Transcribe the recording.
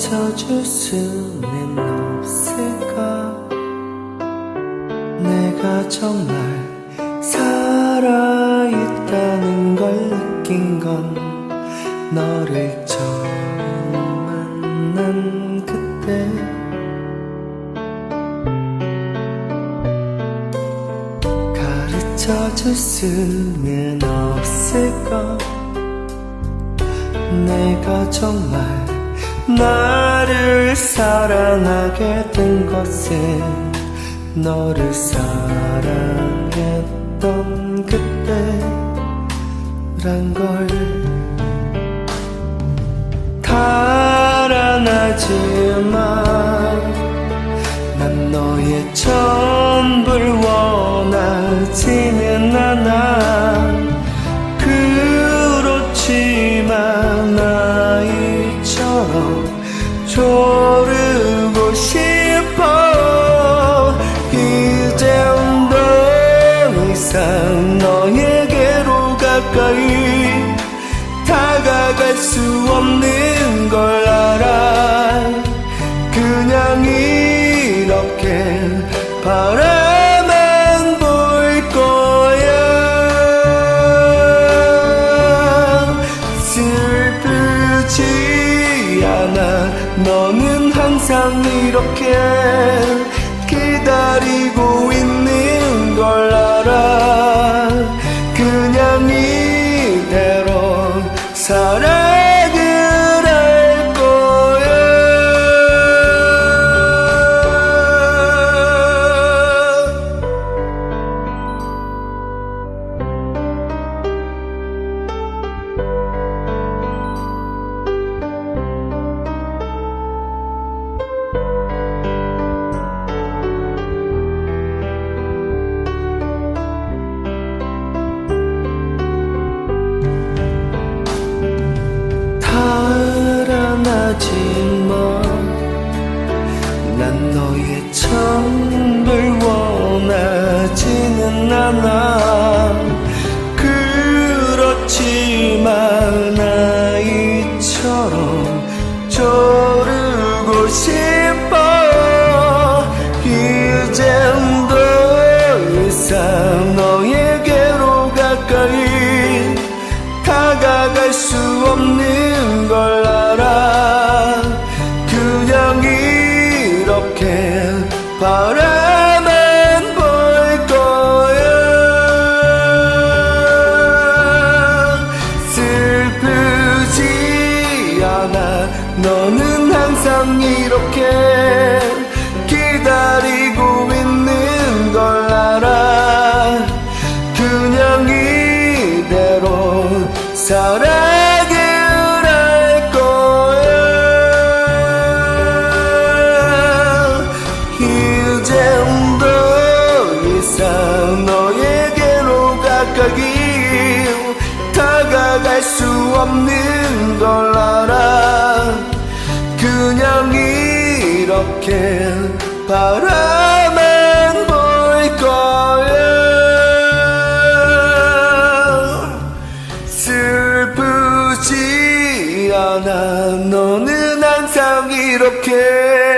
그려줄 수는 없을까? 내가 정말 살아있다는 걸 느낀 건 너를 처음 만난 그때. 가르쳐 줄 수는 없을까? 내가 정말 나를 사랑하게 된 것은 너를 사랑했던 그때란 걸 달아나지만 난 너의 전부 가까이 다가갈 수 없는 걸 알아. 그냥 이렇게 바라만 볼 거야. 슬프지 않아. 너는 항상 이렇게 기다리고 있 달아나지만 난 너의 전부를 원하지는 않아. 그렇지만 아이처럼 조르고 싶 이렇게 바라만 볼 거야. 슬프지 않아. 너는 항상 이렇게 기다리고 있는 걸 알아. 그냥 이대로 사랑 가까이 다가갈 수 없는 걸 알아. 그냥 이렇게 바라만 볼 거야. 슬프지 않아. 너는 항상 이렇게